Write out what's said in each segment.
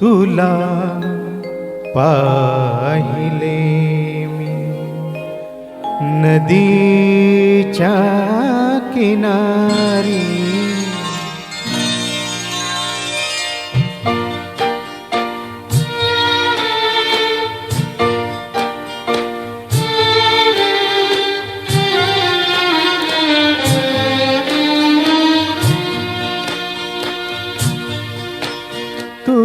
तुला पाहिले मी नदीच्या किनारी.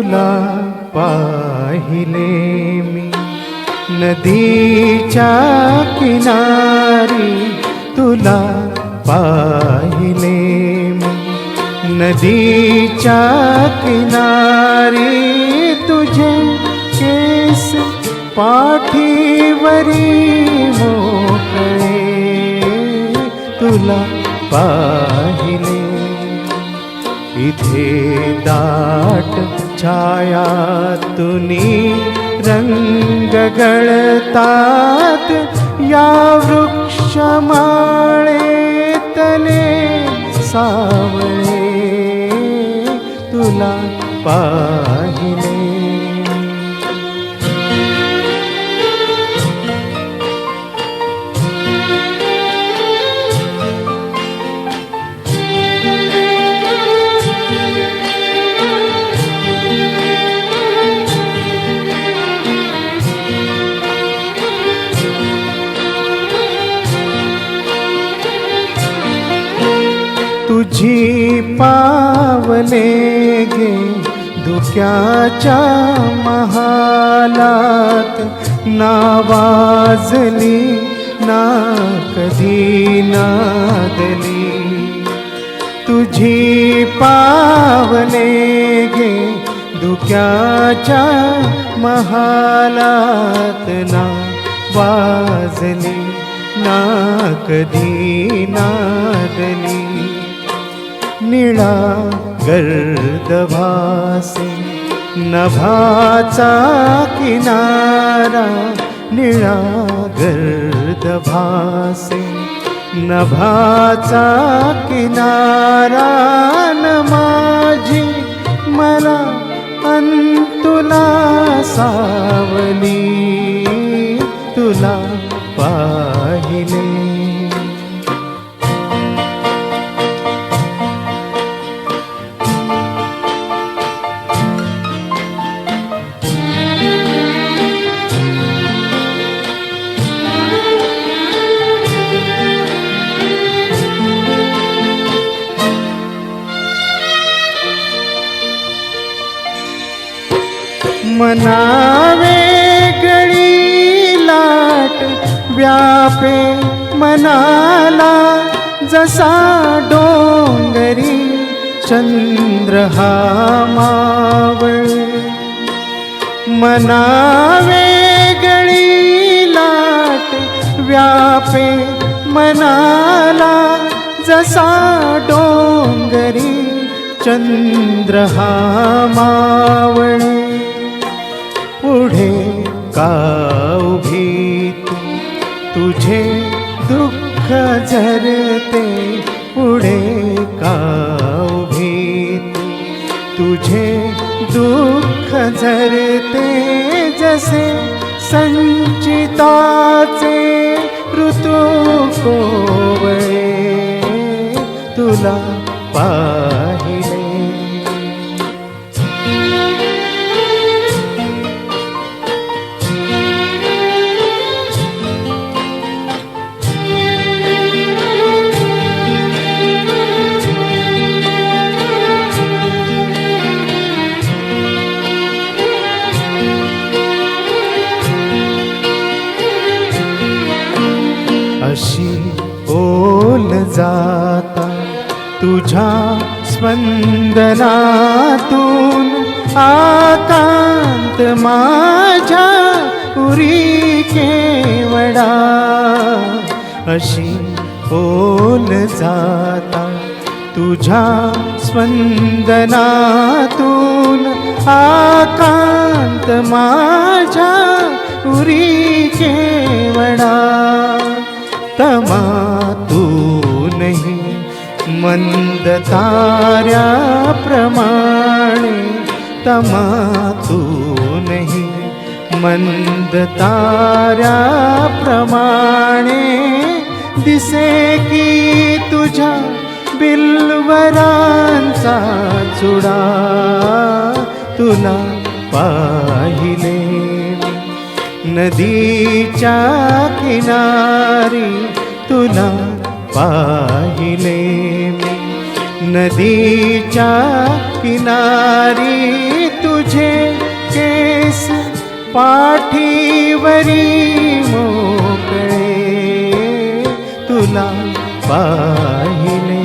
तुला पाहिले मी. नदीच्या किनारी तुला पाहिले मी. नदीच्या किनारी तुझे केस पाठीवरी मोकळे. तुला पाहिले. इथे दाट छाया तुनी रंग गळतात या वृक्षमाळे तने सावळे तुला पा तुझी पावले गे धुक्याच्या महालात. नावाजली ना कधी नादली. तुझी पावले गे धुक्याच्या महालात. ना वाजली ना कधी ना निळा गर्दभासे नभाचा किनारा निळा गर्दभासे नभाचा किनारा न माझी मला अंतुला सा मनावे गळी लाट व्यापे मनाला जसा डोंगरी चंद्र हा मावळ. मनावे गळी लाट व्यापे मनाला जसा डोंगरी चंद्र हा माव तुझे दुःख झरते जसे संचिताचे ऋतू कोवळे. तुला पा कशी ओल जाता तुझ्या स्पंदनातून आकांत माझ्या उरी केवडा अशी ओल जाता तुझ्या स्पंदनातून आकांत माझ्या उरी केवडा तमा तू तमातूनही मंद ताऱ्याप्रमाणे तमातूनही मंद ताऱ्याप्रमाणे दिसे की तुझ्या बिल्वरांचा चुडा तुला पाहिले. नदीच्या किनारी तुला पाहिले मी. नदीच्या किनारी तुझे केस पाठीवरी मोकळे. तुला पाहिले